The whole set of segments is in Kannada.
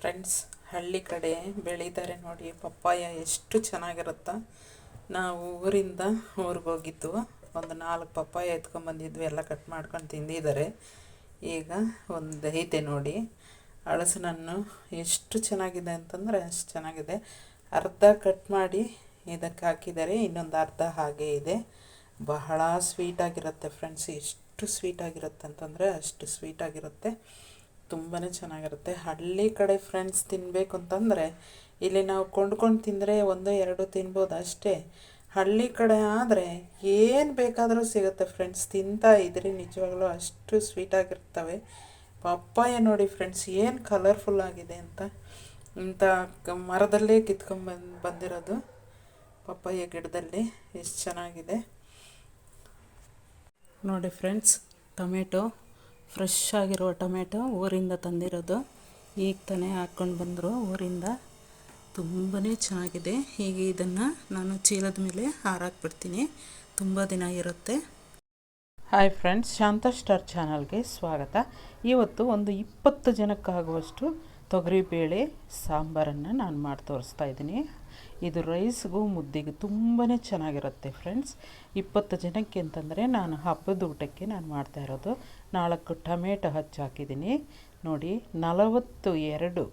ಫ್ರೆಂಡ್ಸ್ ಹಳ್ಳಿ ಕಡೆ ಬೆಳೀತಾರೆ ನೋಡಿ, ಪಪ್ಪಾಯ ಎಷ್ಟು ಚೆನ್ನಾಗಿರುತ್ತಾ? ನಾವು ಊರಿಂದ ಊರಿಗೆ ಹೋಗಿದ್ದು, ಒಂದು ನಾಲ್ಕು ಪಪ್ಪಾಯ ಎತ್ಕೊಂಬಂದಿದ್ವಿ ಎಲ್ಲ ಕಟ್ ಮಾಡ್ಕೊಂಡು ತಿಂದಿದ್ದಾರೆ. ಈಗ ಒಂದು ಐತೆ ನೋಡಿ, ಹಳಸನನ್ನು ಎಷ್ಟು ಚೆನ್ನಾಗಿದೆ ಅಂತಂದರೆ ಅಷ್ಟು ಚೆನ್ನಾಗಿದೆ. ಅರ್ಧ ಕಟ್ ಮಾಡಿ ಇದಕ್ಕೆ ಹಾಕಿದ್ದಾರೆ, ಇನ್ನೊಂದು ಅರ್ಧ ಹಾಗೆ ಇದೆ. ಬಹಳ ಸ್ವೀಟಾಗಿರುತ್ತೆ ಫ್ರೆಂಡ್ಸ್ ಎಷ್ಟು ಸ್ವೀಟಾಗಿರುತ್ತೆ ಅಂತಂದರೆ ಅಷ್ಟು ಸ್ವೀಟಾಗಿರುತ್ತೆ ತುಂಬಾ ಚೆನ್ನಾಗಿರುತ್ತೆ. ಹಳ್ಳಿ ಕಡೆ ಫ್ರೆಂಡ್ಸ್ ತಿನ್ನಬೇಕು ಅಂತಂದರೆ ಇಲ್ಲಿ ನಾವು ಕೊಂಡ್ಕೊಂಡು ತಿಂದರೆ ಒಂದು, ಎರಡು ತಿನ್ಬೋದು ಅಷ್ಟೇ ಹಳ್ಳಿ ಕಡೆ ಆದರೆ ಏನು ಬೇಕಾದರೂ ಸಿಗುತ್ತೆ ಫ್ರೆಂಡ್ಸ್ ತಿಂತಾ ಇದ್ರೆ ನಿಜವಾಗ್ಲೂ ಅಷ್ಟು ಸ್ವೀಟಾಗಿರ್ತವೆ ಪಪ್ಪಾಯ ನೋಡಿ ಫ್ರೆಂಡ್ಸ್ ಏನು ಕಲರ್ಫುಲ್ ಆಗಿದೆ ಅಂತ. ಇಂಥ ಮರದಲ್ಲೇ ಕಿತ್ಕೊಂಡ್ಬಂದು ಬಂದಿರೋದು ಪಪ್ಪಾಯ ಗಿಡದಲ್ಲಿ. ಎಷ್ಟು ಚೆನ್ನಾಗಿದೆ. ನೋಡಿ ಫ್ರೆಂಡ್ಸ್ ಟೊಮೆಟೊ ಫ್ರೆಶ್ ಆಗಿರುವ ಟೊಮೆಟೊ ಊರಿಂದ ತಂದಿರೋದು. ಈಗ ತಾನೇ ಹಾಕ್ಕೊಂಡು ಬಂದರು. ಊರಿಂದ ತುಂಬಾ ಚೆನ್ನಾಗಿದೆ. ಹೀಗೆ ಇದನ್ನು ನಾನು ಚೀಲದ ಮೇಲೆ ಹಾರಾಕ್ಬಿಡ್ತೀನಿ. ತುಂಬ ದಿನ ಇರುತ್ತೆ. ಹಾಯ್ ಫ್ರೆಂಡ್ಸ್ ಶಾಂತ ಸ್ಟಾರ್ ಚಾನಲ್ಗೆ ಸ್ವಾಗತ. ಇವತ್ತು ಒಂದು ಇಪ್ಪತ್ತು ಜನಕ್ಕಾಗುವಷ್ಟು ತೊಗರಿಬೇಳೆ ಸಾಂಬಾರನ್ನು ನಾನು ಮಾಡಿ ತೋರಿಸ್ತಾ ಇದ್ದೀನಿ. ಇದು ರೈಸ್ಗೂ ಮುದ್ದೆಗೂ ತುಂಬಾ ಚೆನ್ನಾಗಿರುತ್ತೆ ಫ್ರೆಂಡ್ಸ್. ಇಪ್ಪತ್ತು ಜನಕ್ಕೆ ಅಂತಂದರೆ ನಾನು ಹಬ್ಬದ ಊಟಕ್ಕೆ ನಾನು ಮಾಡ್ತಾ ಇರೋದು. ನಾಲ್ಕು ಟೊಮೆಟೊ ಹಚ್ಚಿ ಹಾಕಿದ್ದೀನಿ. ನೋಡಿ, ನಲವತ್ತು ಎರಡು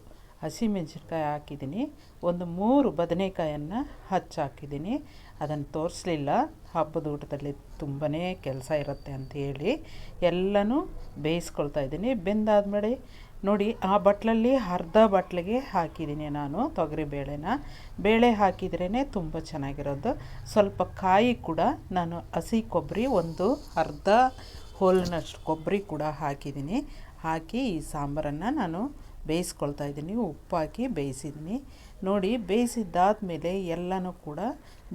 ಹಸಿಮೆಣಸಿನ್ಕಾಯಿ ಹಾಕಿದ್ದೀನಿ. ಒಂದು ಮೂರು ಬದನೆಕಾಯನ್ನು ಹಚ್ಚಿ ಹಾಕಿದ್ದೀನಿ. ಅದನ್ನು ತೋರಿಸಲಿಲ್ಲ. ಹಬ್ಬದ ಊಟದಲ್ಲಿ ತುಂಬಾ ಕೆಲಸ ಇರುತ್ತೆ ಅಂತ ಹೇಳಿ ಎಲ್ಲನೂ ಬೇಯಿಸ್ಕೊಳ್ತಾ ಇದ್ದೀನಿ. ಬೆಂದಾದ್ಮೇಲೆ ನೋಡಿ, ಆ ಬಟ್ಲಲ್ಲಿ ಅರ್ಧ ಬಟ್ಲಿಗೆ ಹಾಕಿದ್ದೀನಿ ನಾನು ತೊಗರಿ ಬೇಳೆನ. ಬೇಳೆ ಹಾಕಿದ್ರೇ ತುಂಬ ಚೆನ್ನಾಗಿರೋದು. ಸ್ವಲ್ಪ ಕಾಯಿ ಕೂಡ ನಾನು ಹಸಿ ಕೊಬ್ಬರಿ, ಒಂದು ಅರ್ಧ ಹೋಲಿನಷ್ಟು ಕೊಬ್ಬರಿ ಕೂಡ ಹಾಕಿದ್ದೀನಿ. ಹಾಕಿ ಈ ಸಾಂಬಾರನ್ನು ನಾನು ಬೇಯಿಸ್ಕೊಳ್ತಾ ಇದ್ದೀನಿ. ಉಪ್ಪು ಹಾಕಿ ಬೇಯಿಸಿದ್ದೀನಿ. ನೋಡಿ, ಬೇಯಿಸಿದ್ದಾದಮೇಲೆ ಎಲ್ಲನೂ ಕೂಡ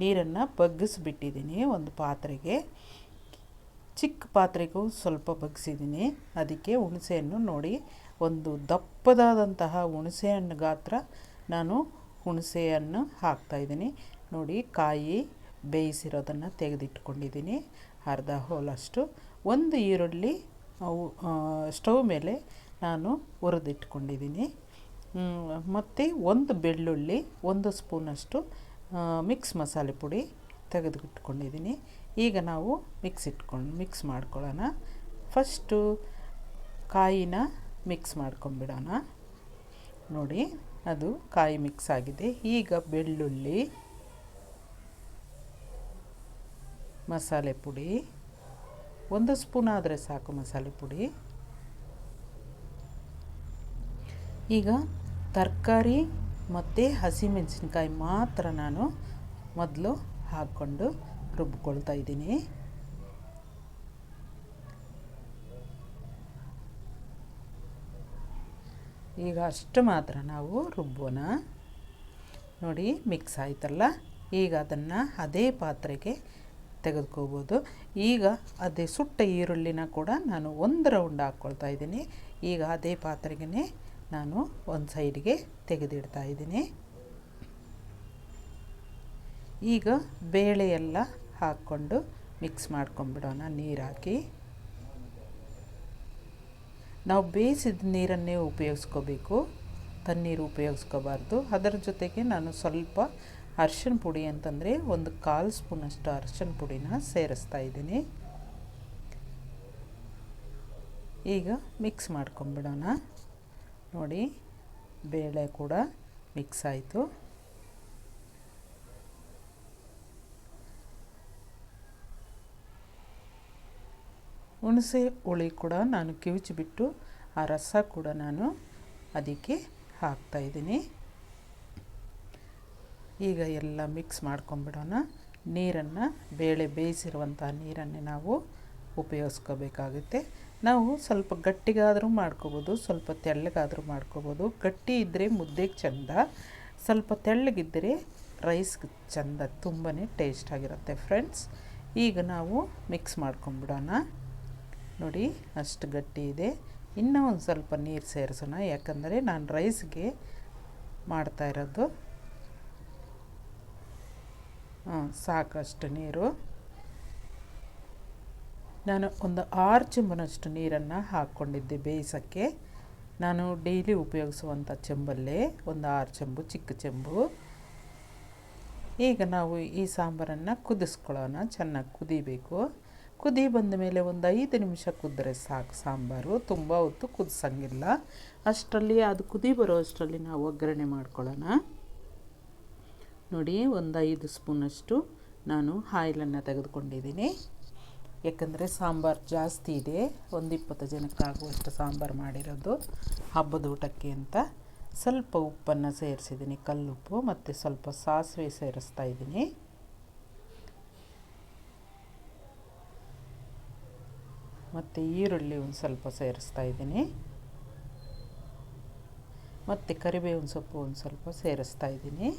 ನೀರನ್ನು ಬಗ್ಗಿಸ್ಬಿಟ್ಟಿದ್ದೀನಿ ಒಂದು ಪಾತ್ರೆಗೆ. ಚಿಕ್ಕ ಪಾತ್ರೆಗೂ ಸ್ವಲ್ಪ ಬಗ್ಸಿದ್ದೀನಿ. ಅದಕ್ಕೆ ಹುಣಸೆಯನ್ನು ನೋಡಿ ಒಂದು ದಪ್ಪದಾದಂತಹ ಹುಣಸೆ ಹಣ್ಣು ಗಾತ್ರ ನಾನು ಹುಣಸೆಹಣ್ಣು ಹಾಕ್ತಾಯಿದ್ದೀನಿ ನೋಡಿ, ಕಾಯಿ ಬೇಯಿಸಿರೋದನ್ನು ತೆಗೆದಿಟ್ಕೊಂಡಿದ್ದೀನಿ. ಅರ್ಧ ಹೋಲಷ್ಟು. ಒಂದು ಈರುಳ್ಳಿ ಸ್ಟವ್ ಮೇಲೆ ನಾನು ಹುರಿದಿಟ್ಕೊಂಡಿದ್ದೀನಿ. ಮತ್ತು ಒಂದು ಬೆಳ್ಳುಳ್ಳಿ, ಒಂದು ಸ್ಪೂನಷ್ಟು ಮಿಕ್ಸ್ ಮಸಾಲೆ ಪುಡಿ ತೆಗೆದುಕಿಟ್ಕೊಂಡಿದ್ದೀನಿ ಈಗ ನಾವು ಮಿಕ್ಸ್ ಇಟ್ಕೊಂಡು, ಮಿಕ್ಸ್ ಮಾಡ್ಕೊಳ್ಳೋಣ. ಫಸ್ಟು ಕಾಯಿನ ಮಿಕ್ಸ್ ಮಾಡ್ಕೊಂಬಿಡೋಣ. ನೋಡಿ, ಅದು ಕಾಯಿ ಮಿಕ್ಸ್ ಆಗಿದೆ. ಈಗ ಬೆಳ್ಳುಳ್ಳಿ, ಮಸಾಲೆ ಪುಡಿ, ಒಂದು ಸ್ಪೂನ್ ಆದರೆ ಸಾಕು ಮಸಾಲೆ ಪುಡಿ. ಈಗ ತರಕಾರಿ ಮತ್ತು ಹಸಿಮೆಣಸಿನ್ಕಾಯಿ ಮಾತ್ರ ನಾನು ಮೊದಲು ಹಾಕ್ಕೊಂಡು ರುಬ್ಕೊಳ್ತಾ ಇದ್ದೀನಿ. ಈಗ ಅಷ್ಟು ಮಾತ್ರ ನಾವು ರುಬ್ಬೋಣ. ನೋಡಿ ಮಿಕ್ಸ್ ಆಯ್ತಲ್ಲ? ಈಗ ಅದನ್ನು ಅದೇ ಪಾತ್ರೆಗೆ ತೆಗೆದುಕೋಬೋದು. ಈಗ ಅದೇ ಸುಟ್ಟ ಈರುಳ್ಳಿನ ಕೂಡ ನಾನು ಒಂದು ರೌಂಡ್ ಹಾಕ್ಕೊಳ್ತಾ ಇದ್ದೀನಿ. ಈಗ ಅದೇ ಪಾತ್ರೆಗೆ ನಾನು ಒಂದು ಸೈಡ್ಗೆ ತೆಗೆದಿಡ್ತಾ ಇದ್ದೀನಿ. ಈಗ ಬೇಳೆ ಎಲ್ಲ ಹಾಕ್ಕೊಂಡು ಮಿಕ್ಸ್ ಮಾಡ್ಕೊಂಬಿಡೋಣ ನೀರು ಹಾಕಿ ನಾವು ಬೇಯಿಸಿದ ನೀರನ್ನೇ ಉಪಯೋಗಿಸ್ಕೋಬೇಕು. ತಣ್ಣೀರು ಉಪಯೋಗಿಸ್ಕೋಬಾರ್ದು. ಅದರ ಜೊತೆಗೆ ನಾನು ಸ್ವಲ್ಪ ಅರ್ಶಿನ ಪುಡಿ ಅಂತಂದರೆ ಒಂದು ಕಾಲು ಸ್ಪೂನಷ್ಟು ಅರ್ಶಿನ ಪುಡಿನ ಸೇರಿಸ್ತಾ ಇದ್ದೀನಿ. ಈಗ ಮಿಕ್ಸ್ ಮಾಡ್ಕೊಂಬಿಡೋಣ. ನೋಡಿ, ಬೇಳೆ ಕೂಡ ಮಿಕ್ಸ್ ಆಯಿತು. ಹುಣಸೆ ಹುಳಿ ಕೂಡ ನಾನು ಕಿವಿಚಿಬಿಟ್ಟು, ಆ ರಸ ಕೂಡ ನಾನು ಅದಕ್ಕೆ ಹಾಕ್ತಾಯಿದ್ದೀನಿ ಈಗ ಎಲ್ಲ ಮಿಕ್ಸ್ ಮಾಡ್ಕೊಂಬಿಡೋಣ. ನೀರನ್ನು, ಬೇಳೆ ಬೇಯಿಸಿರುವಂಥ ನೀರನ್ನೇ ನಾವು ಉಪಯೋಗಿಸ್ಕೋಬೇಕಾಗುತ್ತೆ. ನಾವು ಸ್ವಲ್ಪ ಗಟ್ಟಿಗಾದರೂ ಮಾಡ್ಕೋಬೋದು, ಸ್ವಲ್ಪ ತೆಳ್ಳಗಾದರೂ ಮಾಡ್ಕೋಬೋದು. ಗಟ್ಟಿ ಇದ್ದರೆ ಮುದ್ದೆಗೆ ಚೆಂದ, ಸ್ವಲ್ಪ ತೆಳ್ಳಗಿದ್ದರೆ ರೈಸ್ಗೆ ಚೆಂದ ತುಂಬಾ ಟೇಸ್ಟ್ ಆಗಿರುತ್ತೆ ಫ್ರೆಂಡ್ಸ್ ಈಗ ನಾವು ಮಿಕ್ಸ್ ಮಾಡ್ಕೊಂಬಿಡೋಣ. ನೋಡಿ, ಅಷ್ಟು ಗಟ್ಟಿ ಇದೆ. ಇನ್ನೂ ಒಂದು ಸ್ವಲ್ಪ ನೀರು ಸೇರಿಸೋಣ. ಯಾಕಂದರೆ ನಾನು ರೈಸ್ಗೆ ಮಾಡ್ತಾ ಇರೋದು. ಹಾಂ, ಸಾಕಷ್ಟು ನೀರು. ನಾನು ಒಂದು ಆರು ಚಂಬನಷ್ಟು ನೀರನ್ನು ಹಾಕ್ಕೊಂಡಿದ್ದೆ ಬೇಯಿಸೋಕ್ಕೆ. ನಾನು ಡೈಲಿ ಉಪಯೋಗಿಸುವಂಥ ಚೆಂಬಲ್ಲೇ ಒಂದು ಆರು ಚೆಂಬು, ಚಿಕ್ಕ ಚೆಂಬು. ಈಗ ನಾವು ಈ ಸಾಂಬಾರನ್ನು ಕುದಿಸ್ಕೊಳ್ಳೋಣ. ಚೆನ್ನಾಗಿ ಕುದಿಬೇಕು. ಕುದಿ ಬಂದ ಮೇಲೆ ಒಂದು ಐದು ನಿಮಿಷ ಕುದ್ರೆ ಸಾಕು. ಸಾಂಬಾರು ತುಂಬ ಹೊತ್ತು ಕುದಿಸಂಗಿಲ್ಲ. ಅಷ್ಟರಲ್ಲಿ ಅದು ಕುದಿ ಬರೋ ಅಷ್ಟರಲ್ಲಿ ನಾವು ಒಗ್ಗರಣೆ ಮಾಡ್ಕೊಳ್ಳೋಣ. ನೋಡಿ, ಒಂದು ಐದು ಸ್ಪೂನಷ್ಟು ನಾನು ಆಯಿಲನ್ನು ತೆಗೆದುಕೊಂಡಿದ್ದೀನಿ. ಯಾಕಂದರೆ ಸಾಂಬಾರು ಜಾಸ್ತಿ ಇದೆ. ಒಂದು ಇಪ್ಪತ್ತು ಜನಕ್ಕೆ ಆಗುವಷ್ಟು ಸಾಂಬಾರು ಮಾಡಿರೋದು ಹಬ್ಬದ ಊಟಕ್ಕೆ ಅಂತ. ಸ್ವಲ್ಪ ಉಪ್ಪನ್ನು ಸೇರಿಸಿದ್ದೀನಿ. ಕಲ್ಲುಪ್ಪು ಮತ್ತು ಸ್ವಲ್ಪ ಸಾಸಿವೆ ಸೇರಿಸ್ತಾ ಇದ್ದೀನಿ. ಮತ್ತು ಈರುಳ್ಳಿ ಒಂದು ಸ್ವಲ್ಪ ಸೇರಿಸ್ತಾ ಇದ್ದೀನಿ. ಮತ್ತು ಕರಿಬೇವಿನ ಸೊಪ್ಪು ಒಂದು ಸ್ವಲ್ಪ ಸೇರಿಸ್ತಾ ಇದ್ದೀನಿ.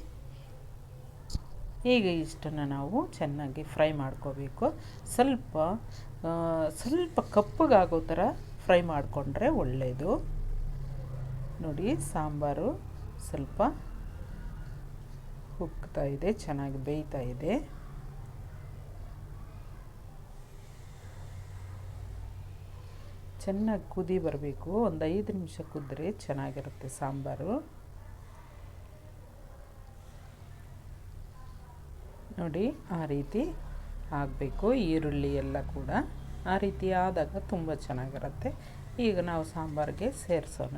ಈಗ ಇಷ್ಟನ್ನು ನಾವು ಚೆನ್ನಾಗಿ ಫ್ರೈ ಮಾಡ್ಕೋಬೇಕು. ಸ್ವಲ್ಪ ಸ್ವಲ್ಪ ಕಪ್ಪಗಾಗೋ ಥರ ಫ್ರೈ ಮಾಡಿಕೊಂಡ್ರೆ ಒಳ್ಳೆಯದು ನೋಡಿ, ಸಾಂಬಾರು ಸ್ವಲ್ಪ ಉಕ್ತಾ ಇದೆ, ಚೆನ್ನಾಗಿ ಬೇಯ್ತಾ ಇದೆ. ಚೆನ್ನಾಗಿ ಕುದಿ ಬರಬೇಕು. ಒಂದು ಐದು ನಿಮಿಷ ಕುದ್ರೆ ಚೆನ್ನಾಗಿರುತ್ತೆ ಸಾಂಬಾರು. ನೋಡಿ, ಆ ರೀತಿ ಆಗಬೇಕು. ಈರುಳ್ಳಿ ಎಲ್ಲ ಕೂಡ ಆ ರೀತಿ ಆದಾಗ ತುಂಬ ಚೆನ್ನಾಗಿರುತ್ತೆ. ಈಗ ನಾವು ಸಾಂಬಾರಿಗೆ ಸೇರಿಸೋಣ.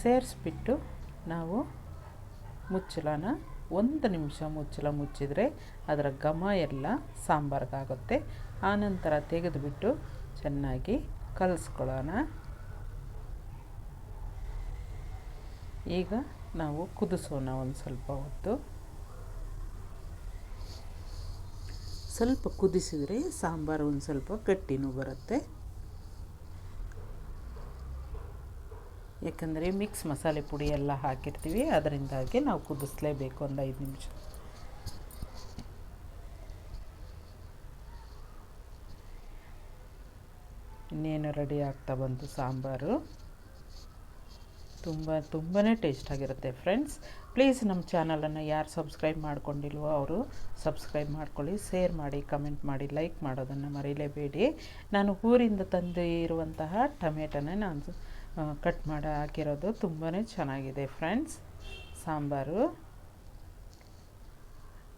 ಸೇರಿಸ್ಬಿಟ್ಟು ನಾವು ಮುಚ್ಚಳನ ಒಂದು ನಿಮಿಷ ಮುಚ್ಚಳ ಮುಚ್ಚಿದರೆ ಅದರ ಘಮ ಎಲ್ಲ ಸಾಂಬಾರಿಗಾಗುತ್ತೆ. ಆನಂತರ ತೆಗೆದುಬಿಟ್ಟು ಚೆನ್ನಾಗಿ ಕಲಿಸ್ಕೊಳ್ಳೋಣ. ಈಗ ನಾವು ಕುದಿಸೋಣ ಒಂದು ಸ್ವಲ್ಪ ಹೊತ್ತು. ಸ್ವಲ್ಪ ಕುದಿಸಿದರೆ ಸಾಂಬಾರು ಒಂದು ಸ್ವಲ್ಪ ಗಟ್ಟಿನೂ ಬರುತ್ತೆ. ಯಾಕಂದರೆ ಮಿಕ್ಸ್ ಮಸಾಲೆ ಪುಡಿ ಎಲ್ಲ ಹಾಕಿರ್ತೀವಿ, ಅದರಿಂದಾಗಿ ನಾವು ಕುದಿಸ್ಲೇಬೇಕು ಒಂದು ಐದು ನಿಮಿಷ. ಇನ್ನೇನು ರೆಡಿ ಆಗ್ತಾ ಬಂತು ಸಾಂಬಾರು. ತುಂಬ ತುಂಬಾ ಟೇಸ್ಟಾಗಿರುತ್ತೆ ಫ್ರೆಂಡ್ಸ್ ಪ್ಲೀಸ್ ನಮ್ಮ ಚಾನಲನ್ನು ಯಾರು ಸಬ್ಸ್ಕ್ರೈಬ್ ಮಾಡ್ಕೊಂಡಿಲ್ವೋ ಅವರು ಸಬ್ಸ್ಕ್ರೈಬ್ ಮಾಡ್ಕೊಳ್ಳಿ ಶೇರ್ ಮಾಡಿ ಕಮೆಂಟ್ ಮಾಡಿ ಲೈಕ್ ಮಾಡೋದನ್ನು ಮರೀಲೇಬೇಡಿ. ನಾನು ಊರಿಂದ ತಂದು ಇರುವಂತಹ ಟೊಮೆಟೊನ ನಾನು ಕಟ್ ಮಾಡಿ ಹಾಕಿರೋದು ತುಂಬಾ ಚೆನ್ನಾಗಿದೆ ಫ್ರೆಂಡ್ಸ್ ಸಾಂಬಾರು.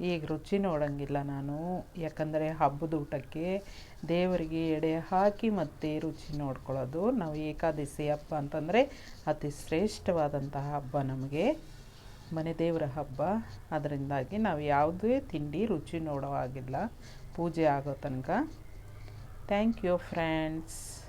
ಈಗ ರುಚಿ ನೋಡೋಂಗಿಲ್ಲ ನಾನು. ಯಾಕಂದರೆ ಹಬ್ಬದ ಊಟಕ್ಕೆ ದೇವರಿಗೆ ಎಡೆ ಹಾಕಿ ಮತ್ತೆ ರುಚಿ ನೋಡ್ಕೊಳ್ಳೋದು. ನಾವು ಏಕಾದಶಿ ಹಬ್ಬ ಅಂತಂದರೆ ಅತಿ ಶ್ರೇಷ್ಠವಾದಂತಹ ಹಬ್ಬ ನಮಗೆ. ಮನೆ ದೇವರ ಹಬ್ಬ. ಅದರಿಂದಾಗಿ ನಾವು ಯಾವುದೇ ತಿಂಡಿ ರುಚಿ ನೋಡೋ ಹಾಗಿಲ್ಲ. ಪೂಜೆ ಆಗೋ ತನಕ. Thank you friends